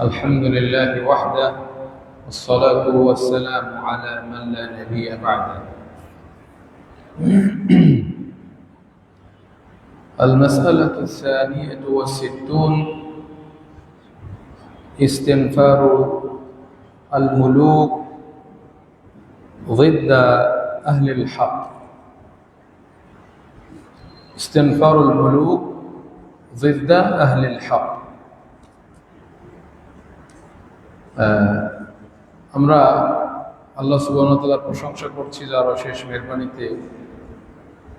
الحمد لله وحده والصلاة والسلام على من لا نبي بعده. المسألة الثانية والستون استنفار الملوك ضد أهل الحق. استنفار الملوك ضد أهل الحق. আমরা আল্লাহ সুবাহতালার প্রশংসা করছি যার শেষ মেহরবানিতে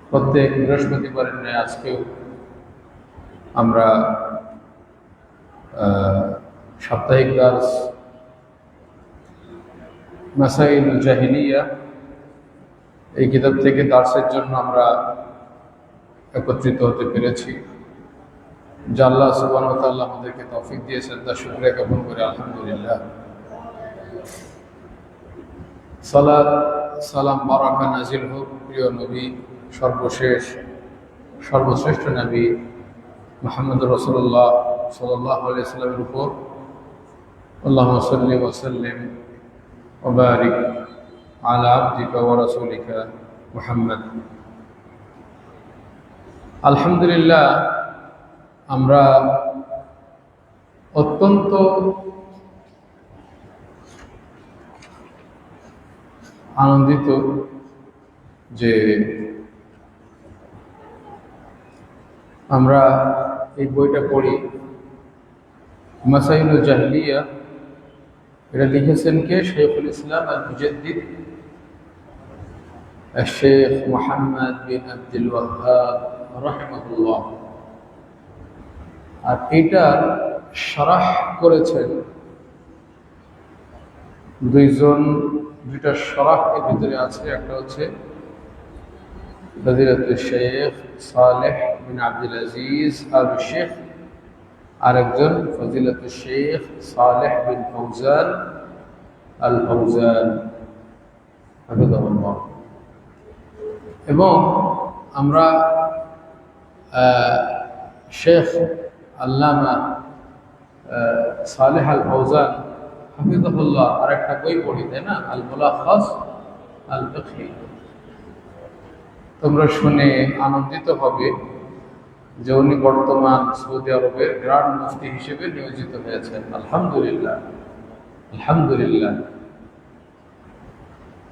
প্রত্যেক বৃহস্পতিবারের ন্যায় আজকেও আমরা সাপ্তাহিক দাস মাসাইল জাহিলিয়া এই কিতাব থেকে দার্সের জন্য আমরা একত্রিত হতে পেরেছি। যা আল্লাহ তাল্লাহ আমাদেরকে তৌফিক দিয়েছেন তা শুক্রিয়া জ্ঞাপন করে, আলহামদুলিল্লাহ। সালাদ সালাম, বারাকা, নাজিল হোক, প্রিয় নবী, সর্বশেষ, সর্বশ্রেষ্ঠ নবী মোহাম্মদ রসুল্লাহ সাল্লাহ সাল্লামের উপর আল্লাহ সাল্লি ওসাল্লিম ওবারিক আলা আব্দিকা ওয়া রাসূলিকা মুহাম্মদ। আলহামদুলিল্লাহ আমরা অত্যন্ত আনন্দিত যে আমরা এই বইটা পড়ি মাসাইল জাহলিয়া এটা লিখেছেন কে শেখুল ইসলাম আল মুজদ্দিদ الشيخ محمد بن عبد الوهاب رحمه الله আর এটার সারাহ করেছেন। দুইজন, দুইটা সরাহ এর ভিতরে আছে, একটা হচ্ছে ফজিলাতুল শেখ সালেহ বিন আব্দুল আজিজ আল শেখ আরেকজন ফজিলাতুল শেখ সালেহ বিন ফৌজান আল ফৌজান এবং আমরা শেখ আল্লামা সালেহ আল ফৌজান হাফিজাহুল্লাহ আর একটা বই পড়ি, তাই না? আল মুলাখাস আল তোমরা শুনে আনন্দিত হবে যে উনি বর্তমান সৌদি আরবের গ্রান্ড মুফতি হিসেবে নিয়োজিত হয়েছেন। আলহামদুলিল্লাহ আলহামদুলিল্লাহ।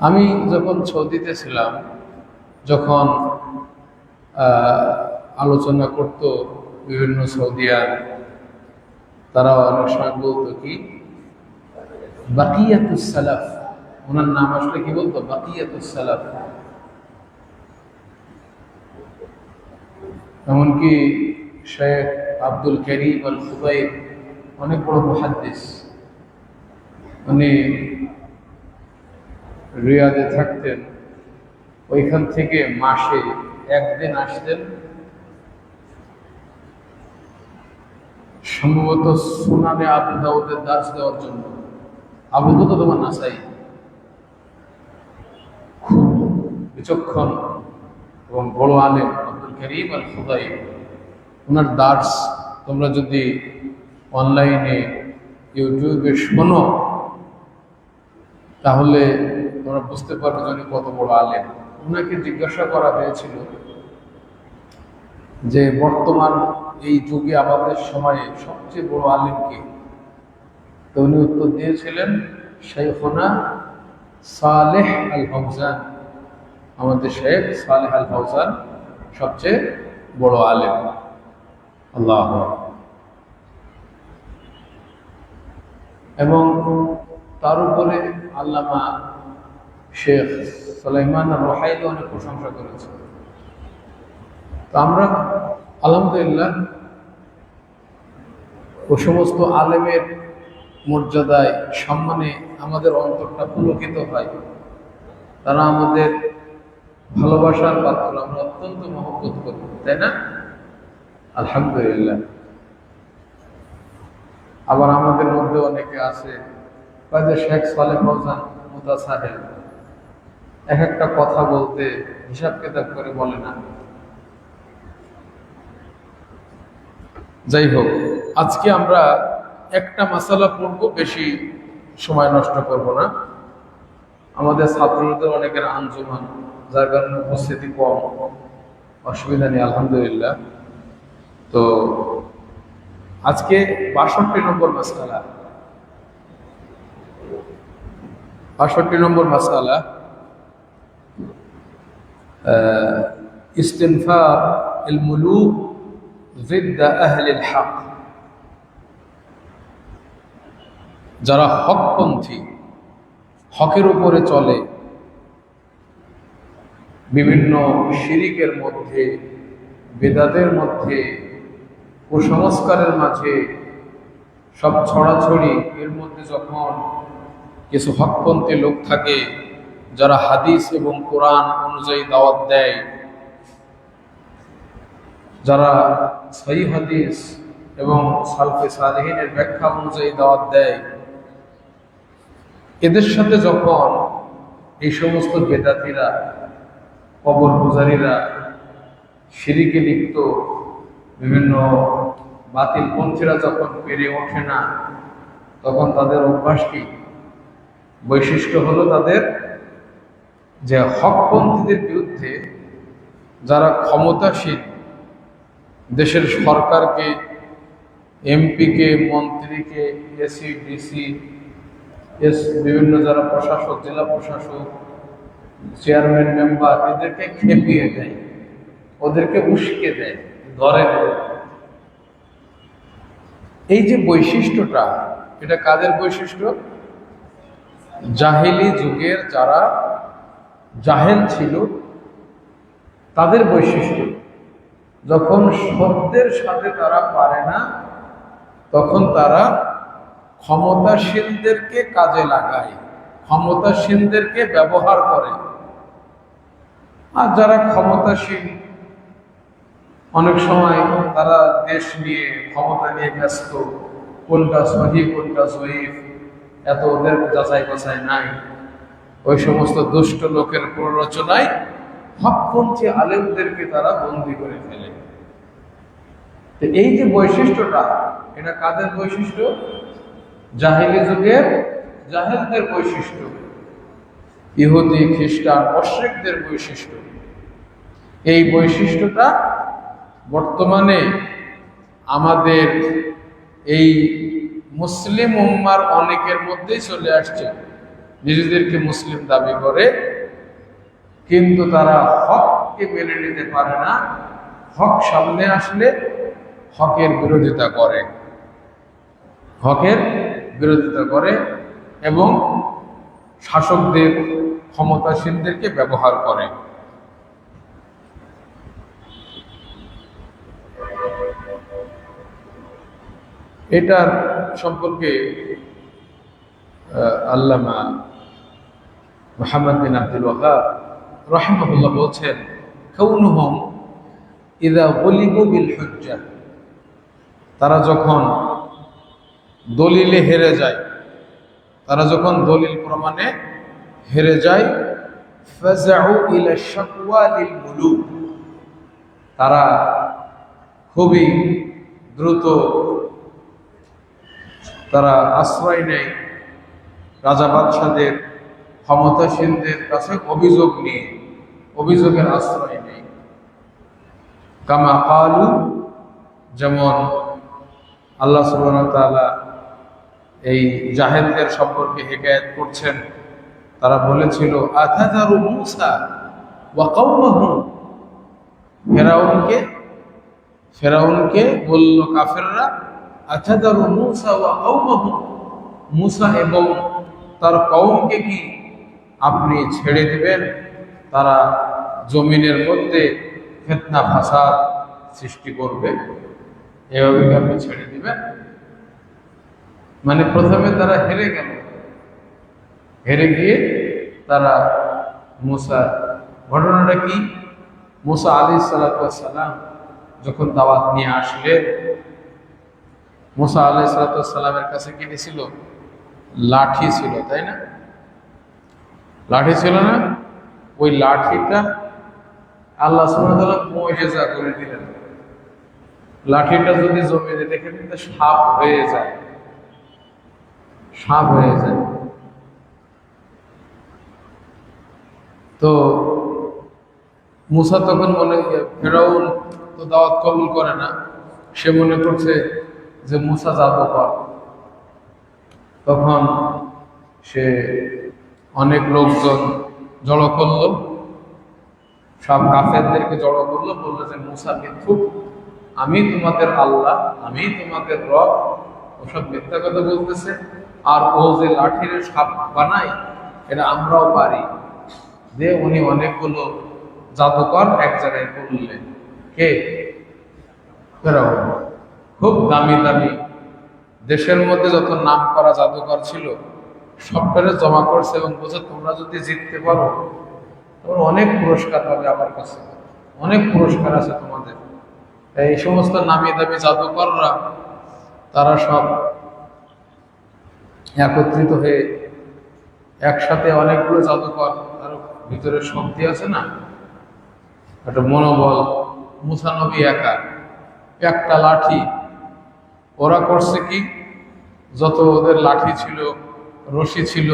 আমি যখন সৌদিতে ছিলাম, যখন আলোচনা করত বিভিন্ন সৌদিয়ান তারা অনেক সময় বলতো কি? বাকিয়াতুস ওনার নাম আসলে কি বলতো? বাকিয়াতুস এমনকি শেখ আব্দুল করিম আল খুবাইব অনেক বড় মুহাদ্দিস। উনি রিয়াদে থাকতেন। ওইখান থেকে মাসে একদিন আসতেন। সম্ভবত সুনানে আবু দাউদের দাস দেওয়ার জন্য। আবু দাউদ তোমার নাসাই খুব বিচক্ষণ এবং বড় আলেম আব্দুল করিম আল খুদাই ওনার দাস তোমরা যদি অনলাইনে, ইউটিউবে শোনো, তাহলে তোমরা বুঝতে পারবে উনি কত বড় আলেম। ওনাকে জিজ্ঞাসা করা হয়েছিল যে বর্তমান এই যুগে আমাদের সময়ে সবচেয়ে বড় আলেম কে? তো উনি উত্তর দিয়েছিলেন শেখনা সালেহ আল ফৌজান আমাদের শেখ সালেহ আল ফৌজান সবচেয়ে বড় আলেম। আল্লাহ এবং তার উপরে আল্লামা শেখ সালাইমান রহাইল অনেক প্রশংসা করেছে তো আমরা আলহামদুলিল্লাহ, ও সমস্ত আলেমের মর্যাদায়, সম্মানে আমাদের অন্তরটা পুলকিত হয়। তারা আমাদের ভালোবাসার পাত্র, আমরা অত্যন্ত মহব্বত করি, তাই না? আলহামদুলিল্লাহ। আবার আমাদের মধ্যে অনেকে আছে কয়েকজন শেখ সালে ফৌজান মুতা সাহেব এক একটা কথা বলতে হিসাব কিতাব করে বলে না। যাই হোক, আজকে আমরা একটা মশালা পড়ব, বেশি সময় নষ্ট করব না। আমাদের ছাত্রদের অনেকের আঞ্জুমান, যার কারণে উপস্থিতি কম। অসুবিধা নেই, আলহামদুলিল্লাহ। তো আজকে বাষট্টি নম্বর মাসালা বাষট্টি নম্বর মাসালা ইস্তেনফা ইলমুলু ضد اهل হক যারা হকপন্থী, হকের উপরে চলে, বিভিন্ন শিরিকের মধ্যে বেদাদের মধ্যে, কুসংস্কারের মাঝে, সব ছড়াছড়ি, এর মধ্যে যখন কিছু হকপন্থী লোক থাকে, যারা হাদিস এবং কোরআন অনুযায়ী দাওয়াত দেয় যারা সহি হাদিস এবং সালফে সালেহিনের ব্যাখ্যা অনুযায়ী দাওয়াত দেয়, এদের সাথে যখন এই সমস্ত বেদাতিরা, কবর পূজারীরা সিঁড়িকে লিপ্ত, বিভিন্ন বাতিল পন্থীরা যখন পেরে ওঠে না, তখন তাদের অভ্যাস কি? বৈশিষ্ট্য হলো তাদের যে হকপন্থীদের বিরুদ্ধে যারা ক্ষমতাশীল দেশের সরকারকে, এমপিকে, মন্ত্রীকে, এসি, ডিসি, এস, বিভিন্ন যারা প্রশাসক, জেলা প্রশাসক, চেয়ারম্যান, মেম্বার, এদেরকে খেপিয়ে দেয়। ওদেরকে উস্কে দেয় ধরে এই যে বৈশিষ্ট্যটা, এটা কাদের বৈশিষ্ট্য? জাহেলি যুগের যারা জাহেল ছিল, তাদের বৈশিষ্ট্য। যখন সত্যের সাথে তারা পারে না, তখন তারা ক্ষমতাশীলদেরকে কাজে লাগায়, ক্ষমতাশীলদেরকে ব্যবহার করে। আর যারা ক্ষমতাশীল, অনেক সময় তারা দেশ নিয়ে, ক্ষমতা নিয়ে ব্যস্ত, কোনটা সহি, কোনটা জয়ীফ, এত ওদের যাচাই বাছাই নাই। ওই সমস্ত দুষ্ট লোকের প্ররোচনায় হকপন্থী আলেমদেরকে তারা বন্দি করে ফেলে। তো এই যে বৈশিষ্ট্যটা, এটা কাদের বৈশিষ্ট্য? জাহেলি যুগের, জাহেলদের বৈশিষ্ট্য। ইহুদি, খ্রিস্টান, অশ্রিকদের বৈশিষ্ট্য। এই বৈশিষ্ট্যটা বর্তমানে আমাদের এই মুসলিম উম্মার অনেকের মধ্যেই চলে আসছে। নিজেদেরকে মুসলিম দাবি করে, কিন্তু তারা হককে মেনে নিতে পারে না। হক সামনে আসলে হকের বিরোধিতা করে। হকের বিরোধিতা করে এবং শাসকদের, ক্ষমতাসীনদেরকে ব্যবহার করে। এটার সম্পর্কে আল্লামা মোহাম্মদ বিন আব্দুল ওয়াহাব রহমতুল্লাহ বলছেন কৌনুহম ইদা গলিবু বিল হুজ্জা। তারা যখন দলিলে হেরে যায়, তারা যখন দলিল প্রমাণে হেরে যায় তারা খুবই দ্রুত তারা আশ্রয় নেয় রাজা বাদশাদের, ক্ষমতাসীনদের কাছে অভিযোগ নিয়ে, অভিযোগের আশ্রয় নেয়। কামা কালু, যেমন আল্লাহ সুবাহতালা এই জাহেদদের সম্পর্কে হেকায়ত করছেন। তারা বলেছিল আথাদারু মুসা ওয়া কওমাহু? ফেরাউনকে ফেরাউনকে বলল কাফেররা আথাদারু মুসা ওয়া কওমাহু? মুসা এবং তার কওমকে কি আপনি ছেড়ে দিবেন? তারা জমিনের মধ্যে ফেতনা ফাসাদ সৃষ্টি করবে। এভাবে আপনি ছেড়ে দিবেন মানে প্রথমে তারা হেরে গেল। হেরে গিয়ে তারা মুসা, ঘটনাটা কি? মুসা আলী সালাতাম যখন দাওয়াত নিয়ে আসলে, মুসা আলাই সালাতামের কাছে কি ছিল লাঠি ছিল, তাই না? লাঠি ছিল না? ওই লাঠিটা আল্লাহ সুমতলা মজেজা করে দিলেন। লাঠিটা যদি জমিতে দেখে কিন্তু সাপ হয়ে যায়। সাপ হয়ে যায়। তো মুসা তখন মনে ফেরাউন তো দাওয়াত কবুল করে না। সে মনে করছে যে মুসা জাদুকর তখন সে অনেক লোকজন জড়ো করল। সব কাফেরদেরকে জড়ো করল, বলল যে মুসা মিথ্যুক আমি তোমাদের আল্লাহ, আমি তোমাদের রব, ওসব মিথ্যা কথা বলতেছে, আর ও যে লাঠির সাপ বানায়, এটা আমরাও পারি। যে উনি অনেকগুলো জাদুকর এক জায়গায় করলেন। কে? খুব দামি দামি। দেশের মধ্যে যত নাম করা জাদুকর ছিল, সবটারে জমা করছে এবং বলছে, তোমরা যদি জিততে পারো, তোমরা অনেক পুরস্কার পাবে আমার কাছে। অনেক পুরস্কার আছে তোমাদের। এই সমস্ত নামি দামি জাদুকররা, তারা সব একত্রিত হয়ে একসাথে অনেকগুলো জাদুকর, তার ভিতরে শক্তি আছে না? একটা মনোবল মুসানবী একা, একটা লাঠি। ওরা করছে কি? যত ওদের লাঠি ছিল, রশি ছিল,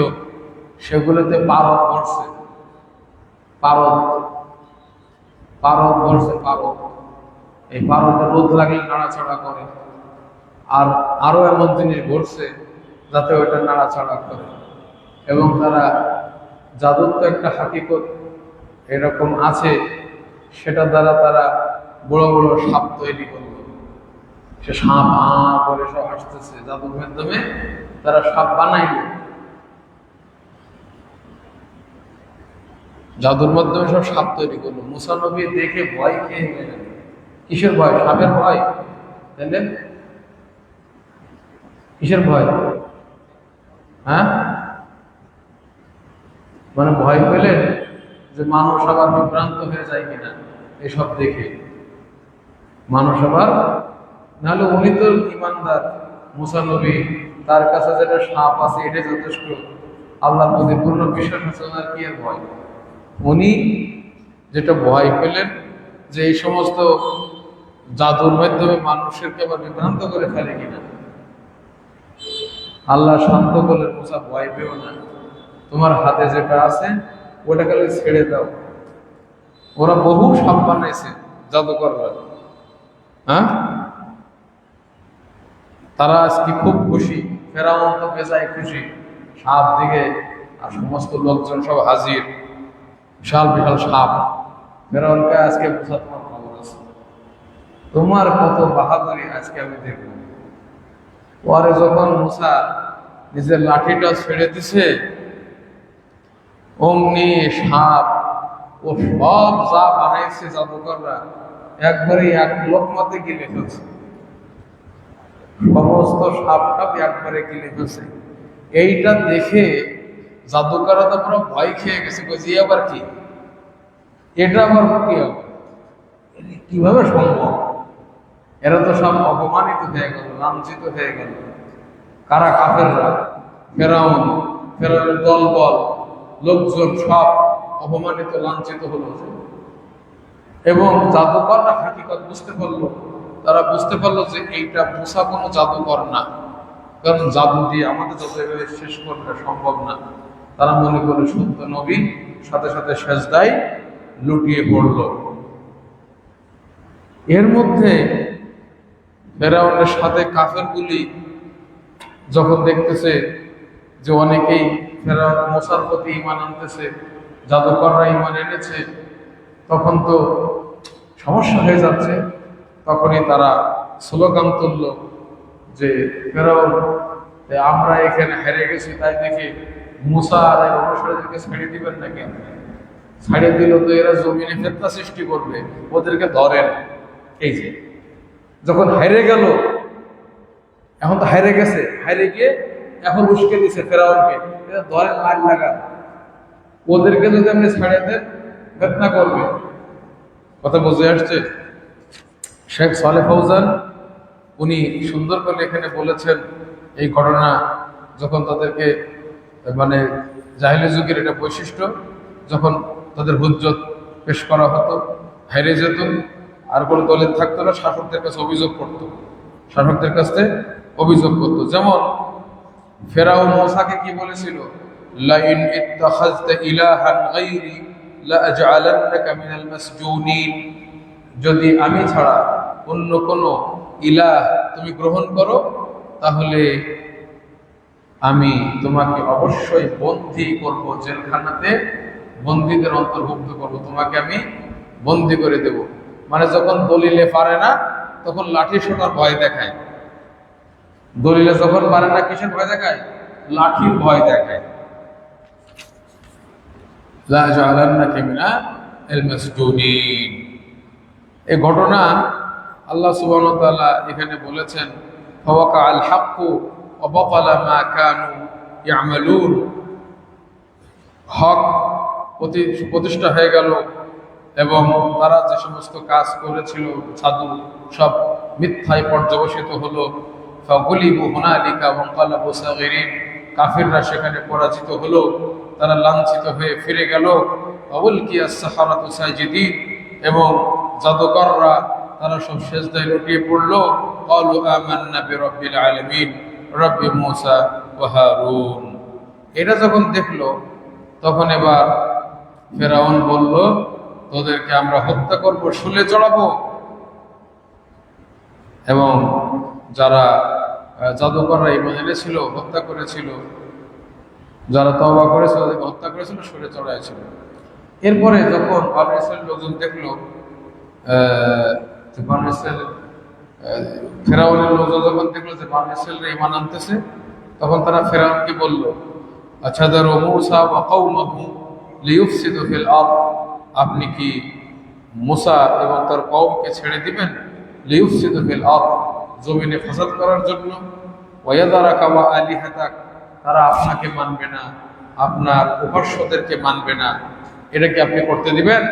সেগুলোতে পারদ করছে পারদ পারদ করছে পারদ। এই পারদে রোদ লাগলে নাড়াচাড়া করে। আর আরও এমন জিনিস ভরছে যাতে ওইটা নাড়াচাড়া করে। এবং তারা জাদুর তো একটা হাকিকত এরকম আছে, সেটা দ্বারা তারা বড় বড় সাপ তৈরি করল। সে সাপ আ করে সব আসতেছে জাদুর মাধ্যমে তারা সাপ বানাইল। জাদুর মাধ্যমে সব সাপ তৈরি করল। মুসানবী দেখে ভয় খেয়ে গেলেন। কিসের ভয়? সাপের ভয়? তাইলে কিসের ভয়? হ্যাঁ? মানে ভয় পেলেন যে মানুষ আবার বিভ্রান্ত হয়ে যায় কিনা, এসব দেখে। মানুষ আবার, নাহলে উনি তো ইমানদার, মুসানবী, তার কাছে যেটা সাপ আছে এটা যথেষ্ট। আল্লাহর প্রতি পূর্ণ বিশ্বাস আছে, ওনার কি আর ভয়? উনি যেটা ভয় পেলেন, যে এই সমস্ত জাদুর মাধ্যমে মানুষেরকে আবার বিভ্রান্ত করে ফেলে কিনা? আল্লাহ শান্ত করলেন মুসা ভয় পেও না। তোমার হাতে যেটা আছে, ওটা খালি ছেড়ে দাও। ওরা বহু সাপ বানাইছে জাদুকররা হ্যাঁ? তারা আজকে খুব খুশি। ফেরাউন তো বেজায় খুশি। সাপ দিকে আর সমস্ত লোকজন সব হাজির। বিশাল বিশাল সাপ। ফেরাউনকে আজকে বোঝা তোমার তোমার কত বাহাদুরি আজকে আমি দেখব। পরে যখন মুসা নিজের লাঠিটা ছেড়ে দিছে, অমনি সাপ ও সব যা বানাইছে জাদুকররা একবারে এক লোকমতে গিলে ফেলছে। সমস্ত সাপ টাপ একবারে গিলে ফেলছে। এইটা দেখে জাদুকররা তো পুরো ভয় খেয়ে গেছে কইছি আবার কি? এটা আবার কি কীভাবে সম্ভব? এরা তো সব অপমানিত হয়ে গেল, লাঞ্ছিত হয়ে গেল। কারা? কাফেররা। ফেরাউন, ফেরাউনের দল বল লোকজন সব অপমানিত, লাঞ্ছিত হলো। এবং জাদুকররা হাকিকত বুঝতে পারল। তারা বুঝতে পারল যে এইটা মুসা কোনো জাদুকর না। কারণ জাদু দিয়ে আমাদের যত এভাবে শেষ করতে সম্ভব না। তারা মনে করে সত্য নবী সাথে সাথে সেজদায় লুটিয়ে পড়ল। এর মধ্যে ফেরাউনের সাথে কাফেরগুলি যখন দেখতেছে যে অনেকেই ফেরাউন মশার প্রতি ইমান আনতেছে, জাদুকররা ইমান এনেছে, তখন তো সমস্যা হয়ে যাচ্ছে। তখনই তারা স্লোগান তুলল যে, ফেরাউন আমরা এখানে হেরে গেছি, তাই দেখে মুসা আর এর অনুসারীদেরকে ছেড়ে দিবেন নাকি? ছাড়িয়ে দিল তো এরা জমিনে ফেতনা সৃষ্টি করবে, ওদেরকে ধরেন। এই যে যখন হাইরে গেল, এখন তো হাইরে গেছে, হাইরে গিয়ে এখন উস্কে দিছে ফেরাউনকে। ধরেন লাগ লাগান ওদেরকে যদি আপনি ছাড়িয়ে দেন, ফেতনা করবে। কথা বুঝে আসছে? শেখ সালে ফৌজান, উনি সুন্দর করে এখানে বলেছেন, এই ঘটনা যখন তাদেরকে মানে জাহিলি যুগের এটা বৈশিষ্ট্য, যখন তাদের হুজ্জত পেশ করা হতো হেরে যেত আর কোনো দলের থাকতো না, শাসকদের কাছে অভিযোগ করত। শাসকদের কাছে অভিযোগ করতো। যেমন ফেরাও মোসাকে কি বলেছিল? লাইন ইত্তাখাযতা ইলাহান মিনাল মাসজুনিন। যদি আমি ছাড়া অন্য কোন ইলাহ তুমি গ্রহণ করো, তাহলে আমি তোমাকে অবশ্যই বন্দি করব, জেলখানাতে বন্দীদের অন্তর্ভুক্ত করব। তোমাকে আমি বন্দি করে দেব। মানে যখন দলিলে পারে না, তখন লাঠি সোনার ভয় দেখায়। দলিলে যখন পারে না, কিসের ভয় দেখায়? লাঠির ভয় দেখায়। এই ঘটনা আল্লাহ ওয়া এখানে বলেছেন, ফাওয়াকা আল হাক্কু বাতালা মা কানু ইয়ামালুন। হক প্রতি- প্রতিষ্ঠা হয়ে গেল এবং তারা যে সমস্ত কাজ করেছিল, সাধু সব মিথ্যায় পর্যবসিত হলো। ফগলিবু হুনালিকা ওয়ানকালাবু সাগিরিন, কাফিররা সেখানে পরাজিত হলো। তারা লাঞ্ছিত হয়ে ফিরে গেল। অবুলকিয়া সাহারাতু সাজিদিন এবং জাদুকররা তারা সব সেজদায় লুটিয়ে পড়ল। ক্বালু আমান্না বিরাব্বিল আলামিন, রব্বি মূসা ওয়া হারুন। এটা যখন দেখল, তখন এবার ফেরাউন বলল তোদেরকে আমরা হত্যা করব, শুলে চড়াবো। এবং যারা জাদুকররা ইমান এনেছিল হত্যা করেছিল, যারা তবা করেছিল তাদেরকে হত্যা করেছিল, শুলে চড়াইছিল। এরপরে যখন ইসরায়েল লোকজন দেখল বানু ফেরাউনের লোকজন যখন দেখল যে ইমান আনতেছে, তখন তারা ফেরাউনকে বলল আচ্ছা কওমাহু লিয়ুফসিদু ফিল আপনি কি মুসা এবং তার কমকে ছেড়ে দিবেন? লিউসিদুল জমিনে ফসাদ করার জন্য। ওয়াদারা কাবা আলী হাতাক তারা আপনাকে মানবে না, আপনার উপাস্যদেরকে মানবে না। এটা কি আপনি করতে দিবেন?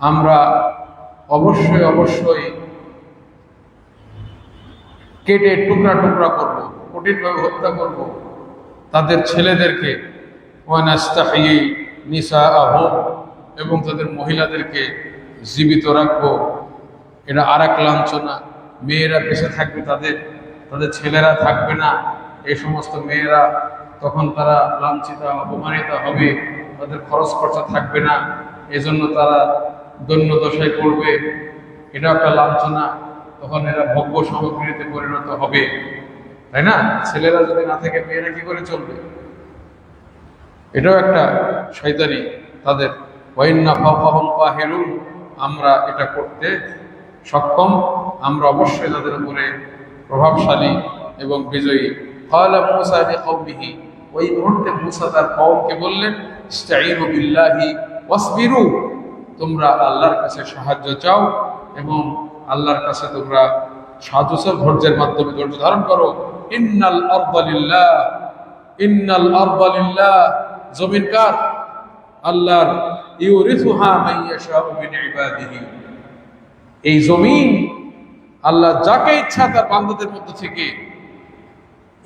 আমরা অবশ্যই অবশ্যই কেটে টুকরা টুকরা করব। কঠিনভাবে হত্যা করব। তাদের ছেলেদেরকে ওয়ানাস্তাহি নিসা আহম এবং তাদের মহিলাদেরকে জীবিত রাখব। এটা আর এক লাঞ্ছনা। মেয়েরা বেঁচে থাকবে তাদের তাদের ছেলেরা থাকবে না। এই সমস্ত মেয়েরা তখন তারা লাঞ্ছিত, অপমানিত হবে। তাদের খরচ খরচা থাকবে না। এজন্য তারা দৈন্য দশায় পড়বে। এটা একটা লাঞ্ছনা। তখন এরা ভোগ্য সামগ্রীতে পরিণত হবে। তাই না? ছেলেরা যদি না থাকে মেয়েরা কি করে চলবে? এটাও একটা শয়তানি তাদের। কাহিরুন, আমরা এটা করতে সক্ষম, আমরা অবশ্যই তাদের উপরে প্রভাবশালী এবং বিজয়ী। ক্বালা মূসা ওই মুহূর্তে মূসা তার কওমকে বললেন তোমরা আল্লাহর কাছে সাহায্য চাও এবং আল্লাহর কাছে তোমরা সাহায্য ধৈর্যের মাধ্যমে ধৈর্য ধারণ করো। ইন্নাল আরদা লিল্লাহ। ইন্নাল আরদা লিল্লাহ। জমিন কার? আল্লাহর। ইউরিথুহা মান ইয়াশাউ মিন ইবাদিহি এই জমিন আল্লাহ যাকে ইচ্ছা তার বান্দাদের মধ্য থেকে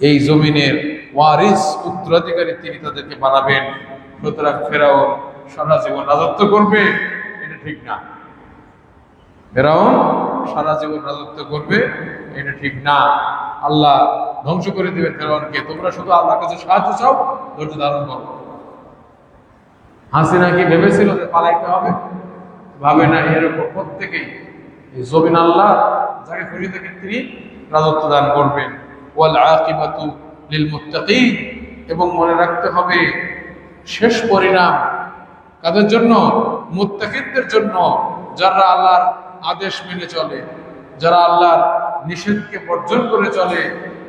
এই জমিনের ওয়ারিস উত্তরাধিকারী তিনি তাদেরকে বানাবেন। সুতরাং ফেরাও সারা জীবন রাজত্ব করবে, এটা ঠিক না। ফেরাও সারা জীবন রাজত্ব করবে, এটা ঠিক না। আল্লাহ ধ্বংস করে দেবে ফেরাউনকে। তোমরা শুধু আল্লাহর কাছে সাহায্য চাও, ধৈর্য ধারণ করো। হাসিনা কি ভেবেছিল যে পালাইতে হবে? ভাবে না, এরকম প্রত্যেকেই। এই জমিন আল্লাহ, যাকে খুশি থেকে তিনি রাজত্ব দান করবেন। ওয়াল আকিবাতু লিল মুত্তাকিন। এবং মনে রাখতে হবে, শেষ পরিণাম কাদের জন্য? মুত্তাকিনদের জন্য। যারা আল্লাহর আদেশ মেনে চলে, যারা আল্লাহর নিষেধকে বর্জন করে চলে,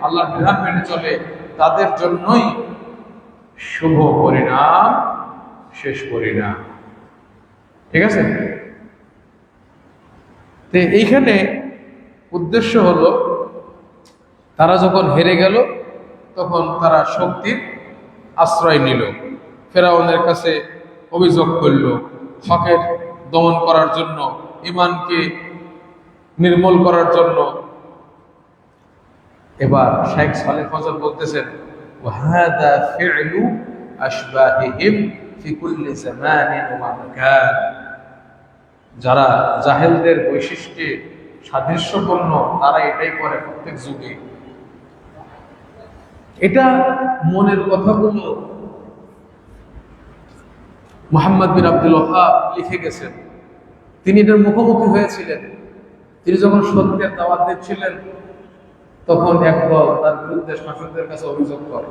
আল্লাহর বিধান মেনে চলে, তাদের জন্যই শুভ পরিণাম, শেষ পরিণাম। ঠিক আছে? তো এইখানে উদ্দেশ্য হলো, তারা যখন হেরে গেল, তখন তারা শক্তির আশ্রয় নিল। ফেরাউনের কাছে অভিযোগ করল, হকের দমন করার জন্য ইমানকে নির্মূল করার জন্য এবার শেখ সালে ফজল বলতেছেন وهذا فعل أشباههم في كل زمان ومكان যারা জাহেলদের বৈশিষ্ট্যে সাদৃশ্যপূর্ণ তারা এটাই করে প্রত্যেক যুগে এটা মনের কথাগুলো মোহাম্মদ বিন আব্দুল ওহাব লিখে গেছেন। তিনি এটার মুখোমুখি হয়েছিলেন। তিনি যখন সত্যের দাওয়াত দিচ্ছিলেন, তখন একদল তার বিরুদ্ধে শাসকদের কাছে অভিযোগ করে।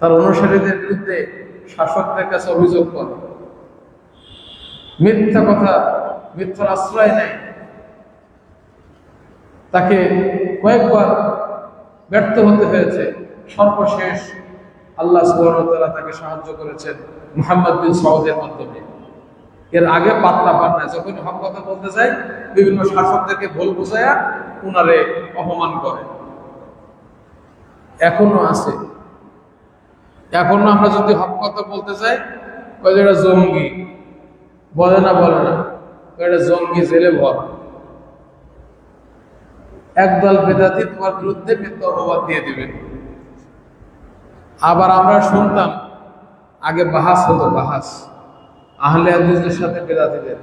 তার অনুসারীদের বিরুদ্ধে শাসকদের কাছে অভিযোগ করে। মিথ্যা কথা, মিথ্যার আশ্রয় নেয়। তাকে কয়েকবার ব্যর্থ হতে হয়েছে। সর্বশেষ আল্লাহ সুবহানাহু তাকে সাহায্য করেছেন মুহাম্মদ বিন সৌদের মাধ্যমে। এর আগে পাত্তা পান না যখন হক কথা বলতে চাই বিভিন্ন শাসকদেরকে ভুল বুঝায়া উনারে অপমান করে। এখনও আছে। এখনও আমরা যদি হক কথা বলতে চাই এটা জঙ্গি। বলে না বলে না। এটা জঙ্গি জেলে ভর। একদল বেদাতি তোমার বিরুদ্ধে মিথ্যা অপবাদ দিয়ে দিবে। আবার আমরা শুনতাম, আগে বাহাস হতো, বাহাস। আহলে হাদিসদের সাথে বেদাতিদের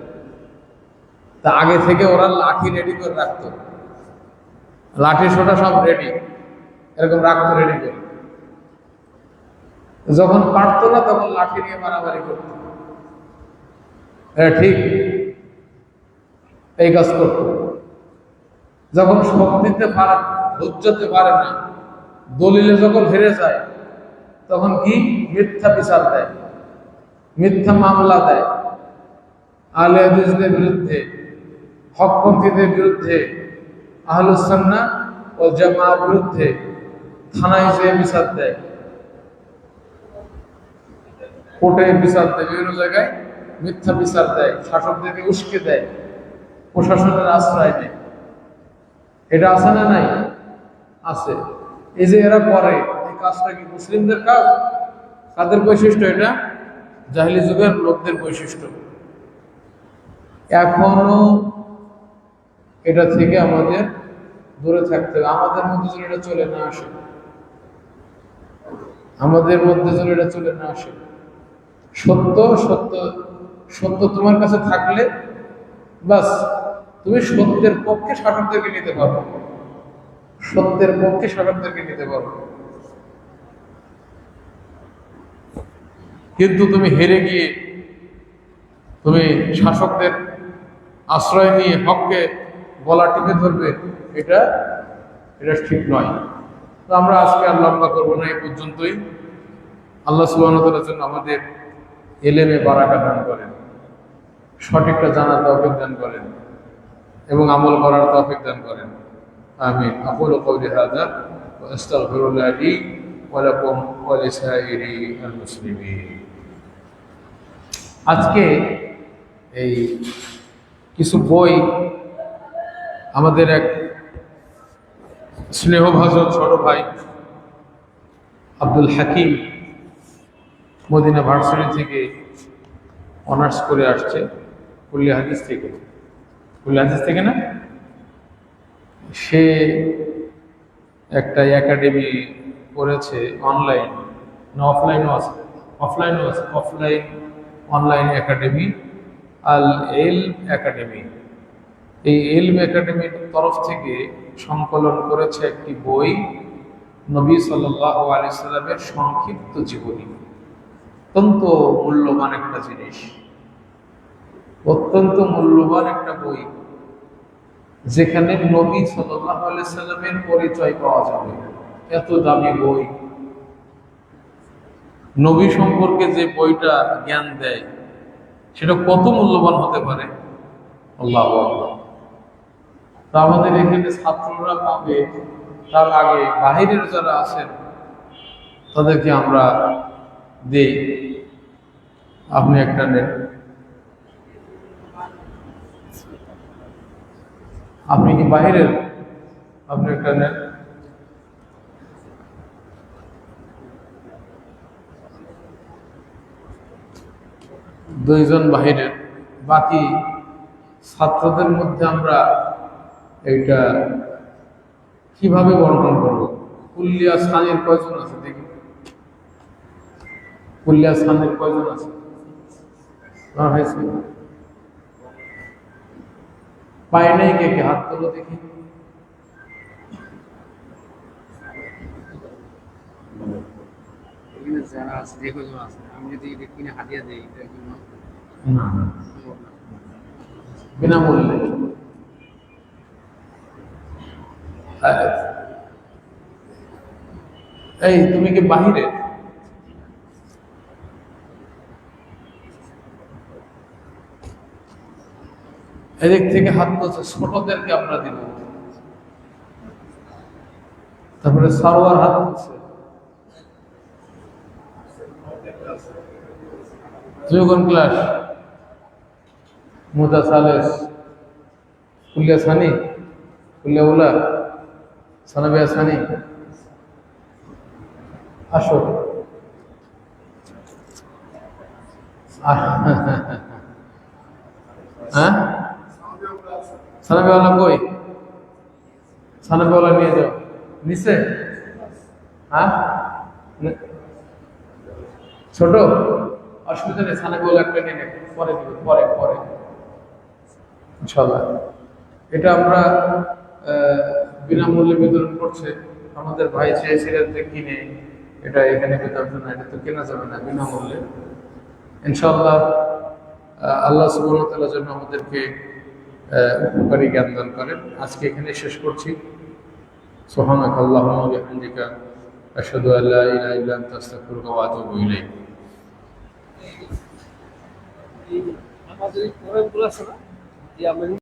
তা আগে থেকে ওরা লাঠি রেডি করে রাখতো। লাঠি সোটা সব রেডি এরকম রাখতো রেডি করে। যখন পারতো না তখন লাঠি নিয়ে মারামারি করতো। হ্যাঁ ঠিক এই কাজ করতো। যখন শক্তিতে পারে, ধৈর্যতে পারে না, দলিলে যখন হেরে যায় তখন কি? মিথ্যা বিচার দেয়। মিথ্যা মামলা দেয়। আলে হাদিসদের বিরুদ্ধে, হকপন্থীদের বিরুদ্ধে আহলুসান্না ও জামার বিরুদ্ধে থানায় যেয়ে বিচার দেয়। কোর্টে বিচার দেয় বিভিন্ন জায়গায় মিথ্যা বিচার দেয়। শাসকদেরকে উস্কে দেয়। প্রশাসনের আশ্রয় নেয়। এটা আছে না নাই? আছে। এই যে এরা করে কাজটা কি মুসলিমদের কাজ? কাদের বৈশিষ্ট্য এটা? জাহিলি যুগের লোকদের বৈশিষ্ট্য। এখনও এটা থেকে আমাদের দূরে থাকতে হবে। আমাদের মধ্যে যেন এটা চলে না আসে। আমাদের মধ্যে যেন এটা চলে না আসে। সত্য সত্য সত্য তোমার কাছে থাকলে বাস তুমি সত্যের পক্ষে শাসকদেরকে নিতে পারো। সত্যের পক্ষে শাসকদেরকে নিতে পারো। কিন্তু তুমি হেরে গিয়ে তুমি শাসকদের আশ্রয় নিয়ে হককে গলা টিপে ধরবে, এটা এটা ঠিক নয়। তো আমরা আজকে আর লম্বা করব না, এই পর্যন্তই। আল্লাহ সুবাহতালার জন্য আমাদের এলেমে বারাকা দান করেন, সঠিকটা জানার তৌফিক দান করেন, এবং আমল করার তৌফিক দান করেন। আমি আকুল হাযা ওয়া আস্তাগফিরুল্লাহ আজকে এই কিছু বই আমাদের এক স্নেহভাজন ছোট ভাই আব্দুল হাকিম মদিনা ভার্সিটি থেকে অনার্স করে আসছে কুল্লিয়া হাদিস থেকে। কুল্লিয়া হাদিস থেকে না? সে একটা একাডেমি করেছে অনলাইন না অফলাইনও আছে? অফলাইনও আছে অফলাইন অনলাইন একাডেমি আল এল একাডেমি এই এলম একাডেমির তরফ থেকে সংকলন করেছে একটি বই, নবী সাল্লাহ আলি সাল্লামের সংক্ষিপ্ত জীবনী। অত্যন্ত মূল্যবান একটা জিনিস। অত্যন্ত মূল্যবান একটা বই, যেখানে নবী সাল্লাহ আলি সাল্লামের পরিচয় পাওয়া যাবে। এত দামি বই। নবী সম্পর্কে যে বইটা জ্ঞান দেয়, সেটা কত মূল্যবান হতে পারে? আল্লাহ তা আমাদের এখানে ছাত্ররা পাবে তার আগে বাহিরের যারা আছেন, তাদেরকে আমরা দেই। আপনি একটা নেন। আপনি কি বাহিরের? আপনি একটা নেন। দুইজন বাহিরের। বাকি ছাত্রদের মধ্যে আমরা এইটা কীভাবে বর্ণন করব? কুল্লিয়া স্থানের কয়জন আছে দেখি? কুল্লিয়া স্থানের কয়জন আছে? পায় নাই কে কে? হাত তোলো দেখি এখানে যারা আছে, যে আছে, আমি যদি এটা কিনে হাতিয়া দিই এটার জন্য না বিনামূল্যে। এই, তুমি কি বাহিরে? এদিক থেকে হাত তুলছে, ছোটদেরকে আমরা দিব। তারপরে সারোয়ার হাত তুলছে তুই কোন ক্লাস মুদা সালেস কুলিয়া সানি কুলিয়া উলা, সানাবিয়া সানি। আসো। হ্যাঁ? সানাবিওয়ালা কই? সানাবিওয়ালা নিয়ে যাও। নিচে? হ্যাঁ? ছোট? নিয়ে পরে দিব পরে পরে। ইনশাল্লাহ এটা আমরা বিনামূল্যে বিতরণ করছে। আমাদের ভাই চেয়েছিলেন যে কিনে এটা এখানে বিতরণ না এটা তো কেনা যাবে না বিনামূল্যে। ইনশাল্লাহ আল্লাহ আমাদেরকে উপকারী জ্ঞান দান করেন। আজকে এখানে শেষ করছি। সুবহানাক আল্লাহুম্মা ওয়া বিহামদিকা আশহাদু আল্লা ইলাহা ইল্লা আনতা আস্তাগফিরুকা ওয়া আতুবু ইলাইক। আমাদের এই প্রোগ্রামগুলো আছে না? যে আমরা